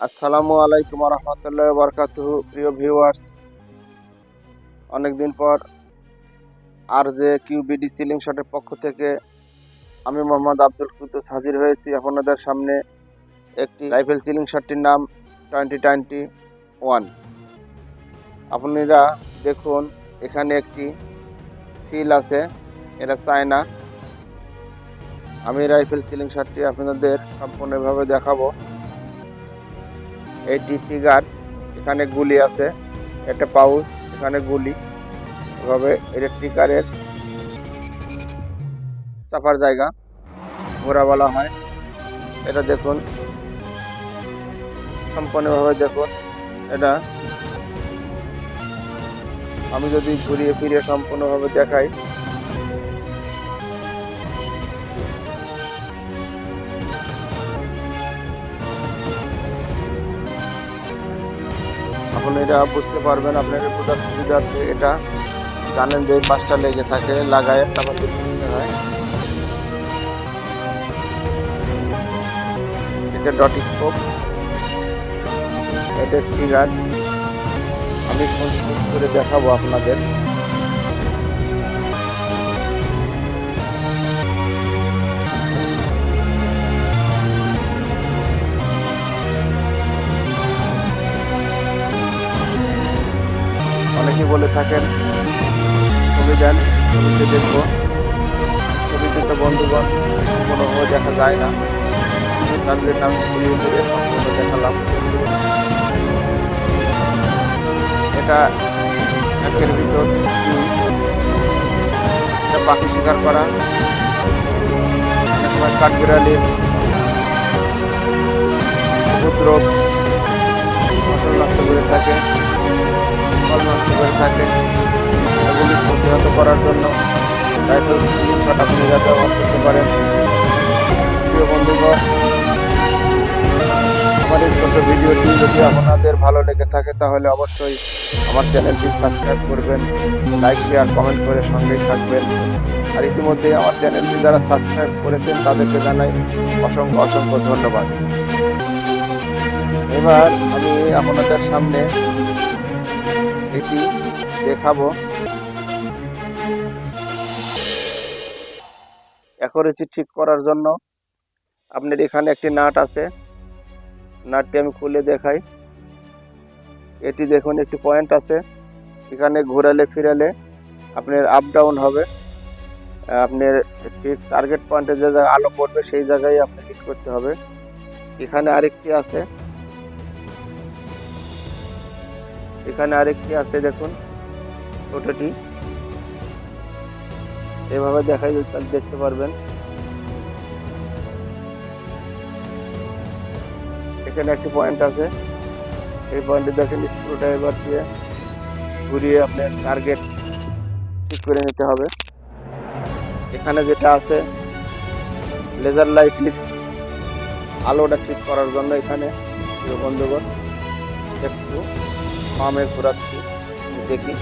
আসসালামু আলাইকুম রহমতুল্লাহ বরকাত প্রিয় ভিউয়ার্স অনেকদিন পর আর যে কিউবিডি সিলিং শটের পক্ষ থেকে আমি মোহাম্মদ আব্দুল কুদ্দুস হাজির হয়েছি আপনাদের সামনে একটি রাইফেল সিলিং শটটির নাম টোয়েন্টি টোয়েন্টি ওয়ান আপনারা দেখুন, এখানে একটি সিল আছে, এটা চায়না। আমি রাইফেল সিলিং শটটি আপনাদের সম্পূর্ণভাবে দেখাবো। এটি ট্রিগার এখানে গুলি আছে, একটা পাউচ এখানে গুলি। এভাবে এটা ট্রিগারের চাপার জায়গা ঘোরা বলা হয়। এটা দেখুন, সম্পূর্ণভাবে দেখুন, এটা আমি যদি ঘুরিয়ে ফিরিয়ে সম্পূর্ণভাবে দেখাই। এখন এটা বুঝতে পারবেন আপনাদের বোঝার সুবিধার্থে এটা। জানেন যে পাঁচটা লেগে থাকে, লাগায় তারপর হয়। এটা ডট স্কোপ। এটা ট্রিগার আমি করে দেখাবো আপনাদের। থাকেন। ছবি দেন, ছবিতে দেখব। ছবিতে তো বন্ধুগণ কোনোভাবে দেখা যায় না। তার জন্য আমি ঘুরিয়ে সম্পূর্ণ দেখালাম। এটা একের ভিতর। এটা পাখি শিকার করা। সময় কাঠবিড়ালির উপদ্রব। ফসল নষ্ট করে থাকে। নষ্ট করে থাকে এগুলি প্রতিহত করার জন্য রাইফেল শট আপনি যাতে ব্যবহার করতে পারেন প্রিয় বন্ধুগণ, আমার এই ছোট ভিডিওটি যদি আপনাদের ভালো লেগে থাকে, তাহলে অবশ্যই আমার চ্যানেলটি সাবস্ক্রাইব করবেন, লাইক, শেয়ার, কমেন্ট করে সঙ্গেই থাকবেন। আর ইতিমধ্যে আমার চ্যানেলটি যারা সাবস্ক্রাইব করেছেন, তাদেরকে জানাই অসংখ্য অসংখ্য ধন্যবাদ। এবার আমি আপনাদের সামনে এটি দেখাবো। অ্যাকোরেসি ঠিক করার জন্য আপনার এখানে একটি নাট আছে। নাটটি আমি খুলে দেখাই। এটি দেখুন, একটি পয়েন্ট আছে। এখানে ঘোরালে, ফিরালে আপনার আপ ডাউন হবে। আপনার ঠিক টার্গেট পয়েন্টে যে জায়গায় আলো পড়বে, সেই জায়গায় আপনি হিট করতে হবে। এখানে আরেকটি আছে। এখানে আরেকটি আছে, দেখুন, ছোটটি। এভাবে দেখাই দেখতে পারবেন। এখানে একটি পয়েন্ট আছে। এই পয়েন্টে দেখেন স্ক্রু ড্রাইভার দিয়ে ঘুরিয়ে আপনার টার্গেট ঠিক করে নিতে হবে। এখানে যেটা আছে লেজার লাইট আলোটা ঠিক করার জন্য এখানে, বন্ধুগণ, একটু মামে ঘোরাচ্ছি দেখি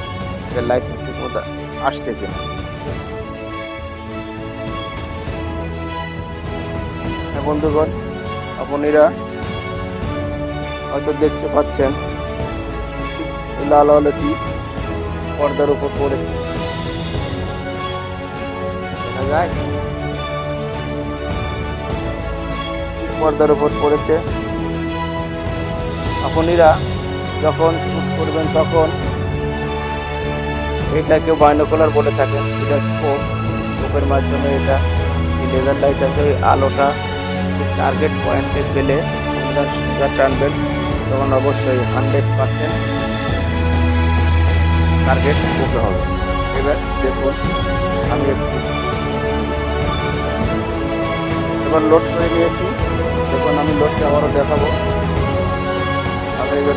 লাইট ঠিক মতো আসছে কিনা। বন্ধুগণ, আপনারা হয়তো দেখতে পাচ্ছেন লাল আলোটি পর্দার উপর পড়েছে। দেখা যায় পর্দার উপর পড়েছে। আপনারা যখন শুট করবেন তখন এটাকে বাইনোকুলার বলে থাকেন। এটা স্কোপ স্কোপের মাধ্যমে এটা লেজার লাইট আছে ওই আলোটা টার্গেট পয়েন্টে পেলে আপনারা সুগার টানবেন। তখন অবশ্যই হান্ড্রেড পার্সেন্ট টার্গেট করতে হবে। এবার দেখুন, আমি একটু এবার লোড করে নিয়েছি। দেখুন, আমি লোডটা আবারও দেখাবো। আমি এবার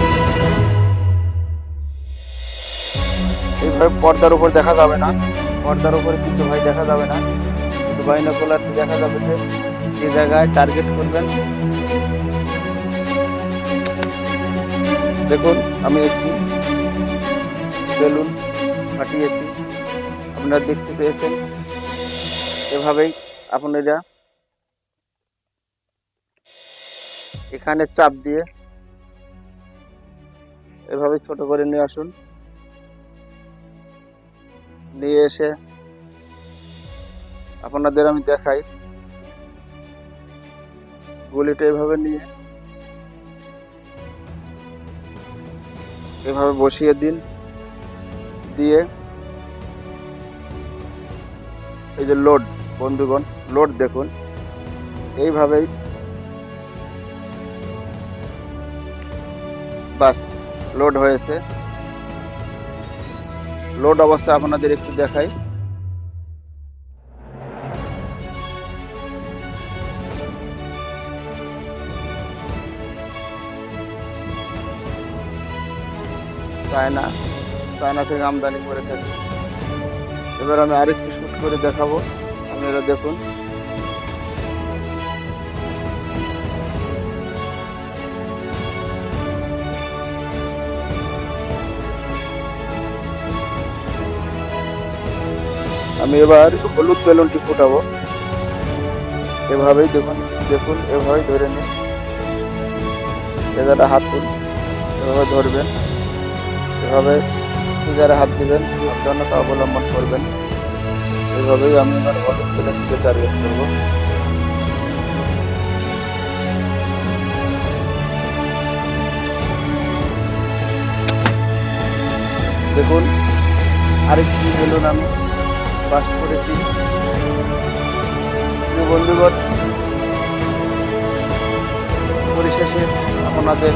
পর্দার উপর দেখা যাবে না। পর্দার উপরে কিন্তু ভাই দেখা যাবে না। কিন্তু বাইনোকুলার দেখা যাবে যে যে জায়গায় টার্গেট করবেন। দেখুন, আমি একটি বেলুন ফাটিয়েছি। আপনারা দেখতে পেয়েছেন। এভাবেই আপনারা এখানে চাপ দিয়ে এভাবে ছোট করে নিয়ে আসুন। নিয়ে এসে আপনাদের আমি দেখাই। গুলিটা এভাবে নিয়ে, এভাবে বসিয়ে দিন, দিয়ে এই যে লোড, বন্ধুগণ, লোড দেখুন, এইভাবেই বাস, লোড হয়েছে। লোড অবস্থা আপনাদের একটু দেখাই। চায়না চায়না থেকে আমদানি করে থাকি। এবার আমি আরেকটু শুট করে দেখাবো। আপনারা দেখুন। আমি এবার হলুদ বেলুনটি ফুটাবো। এভাবেই দেখুন দেখুন, এভাবেই ধরে নিন। এদাটা হাত এভাবে ধরবেন, এভাবে স্টিকারে হাত দিবেন, সাবধানতা অবলম্বন করবেন। এভাবেই আমি আমার হলুদ বেলুনটিকে টার্গেট করব দেখুন, আরেকটি বেলুন আমি পাস করেছি। বন্ধুগণ, পরিশেষে আপনাদের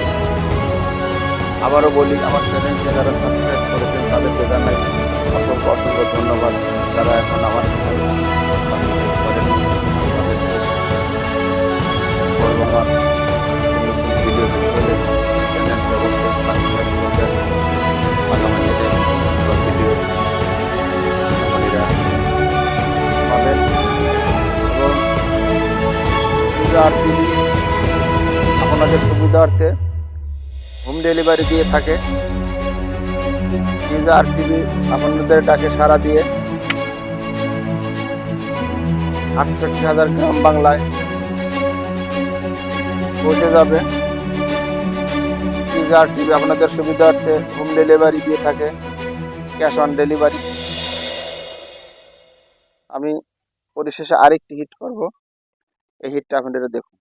আবারও বলি, আমার চ্যানেলকে যারা সাবস্ক্রাইব করেছেন তাদেরকে জানাই অসংখ্য অসংখ্য ধন্যবাদ। যারা এখন আমার চ্যানেল সুবিধার্থে হোম ডেলিভারি দিয়ে থাকে। পিজা আর টিভি আপনাদের ডাকে সারা দিয়ে আটষট্টি হাজার গ্রাম বাংলায় পৌঁছে যাবে। পিজা আর টিভি আপনাদের সুবিধার্থে হোম ডেলিভারি দিয়ে থাকে, ক্যাশ অন ডেলিভারি। আমি পরিশেষে আরেকটি হিট করব। এই হিটটা আপনারা দেখুন।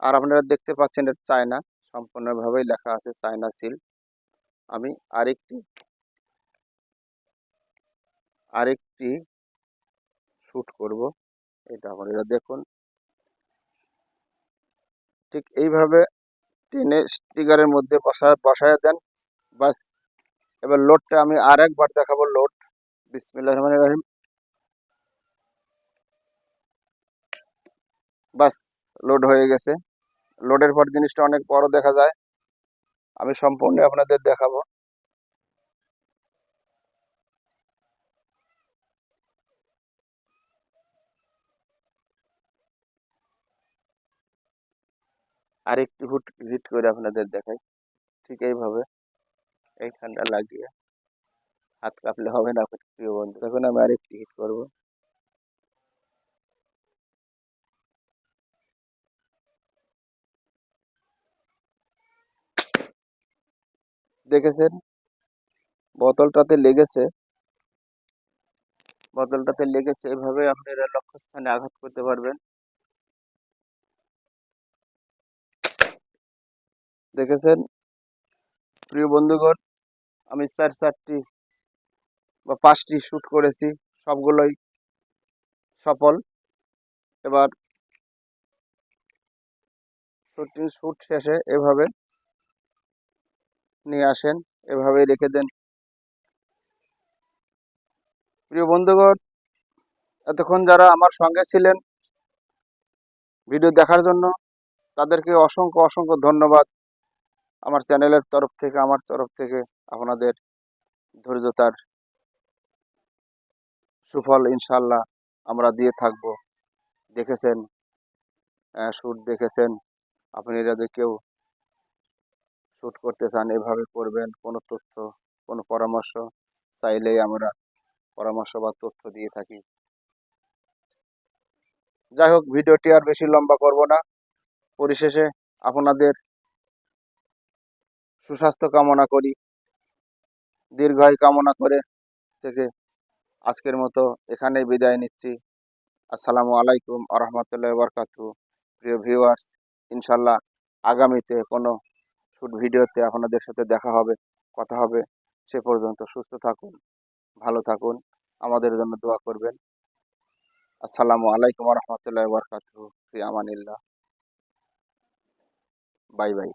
আর আপনারা দেখতে পাচ্ছেন এটা চায়না। সম্পূর্ণভাবেই লেখা আছে চায়না সিল আমি আরেকটি আরেকটি শ্যুট করব। এটা আপনারা দেখুন। ঠিক এইভাবে টেনে স্টিকারের মধ্যে বসা, বসায় দেন। বাস, এবার লোডটা আমি আর একবার দেখাবো লোড। বিসমিল্লাহ রহমান রহিম। বাস, লোড হয়ে গেছে। লোডের পর জিনিসটা অনেক বড় দেখা যায়। আমি সম্পূর্ণ আপনাদের দেখাবো। আরেকটি হুট হিট করে আপনাদের দেখাই। ঠিক এইভাবে। এইখানটা লাগিয়ে হাত কাঁপলে হবে না প্রিয় বন্ধু। এখন আমি আরেকটি হিট করব। দেখেছেন? বোতলটাতে লেগেছে। বোতলটাতে লেগেছে, এভাবে আপনারা লক্ষ্যস্থানে আঘাত করতে পারবেন। দেখেছেন? প্রিয় বন্ধুগণ, আমি চার, চারটি বা পাঁচটি শ্যুট করেছি, সবগুলোই সফল। এবার শুটিং শ্যুট শেষে এভাবে নিয়ে আসেন এভাবে রেখে দেন। প্রিয় বন্ধুগণ, এতক্ষণ যারা আমার সঙ্গে ছিলেন ভিডিও দেখার জন্য, তাদেরকে অসংখ্য অসংখ্য ধন্যবাদ। আমার চ্যানেলের তরফ থেকে, আমার তরফ থেকে আপনাদের ধৈর্যতার সুফল ইনশাল্লাহ আমরা দিয়ে থাকব। দেখেছেন শ্যুট দেখেছেন আপনারা যদি কেউ শ্যুট করতে চান, এভাবে করবেন, কোনো তথ্য, কোনো পরামর্শ চাইলেই আমরা পরামর্শ বা তথ্য দিয়ে থাকি। যাই হোক, ভিডিওটি আর বেশি লম্বা করব না। পরিশেষে আপনাদের সুস্বাস্থ্য কামনা করি। দীর্ঘায়ু কামনা করে থেকে আজকের মতো এখানেই বিদায় নিচ্ছি। আসসালামু আলাইকুম আরহামতুল্লাহ বরকাতু প্রিয় ভিউয়ার্স, ইনশাল্লাহ আগামীতে কোনো শুট ভিডিওতে আপনাদের সাথে দেখা হবে, কথা হবে, সে পর্যন্ত সুস্থ থাকুন, ভালো থাকুন, আমাদের জন্য দোয়া করবেন। আসসালামু আলাইকুম রহমতুল্লাহ বরকাত বাই বাই।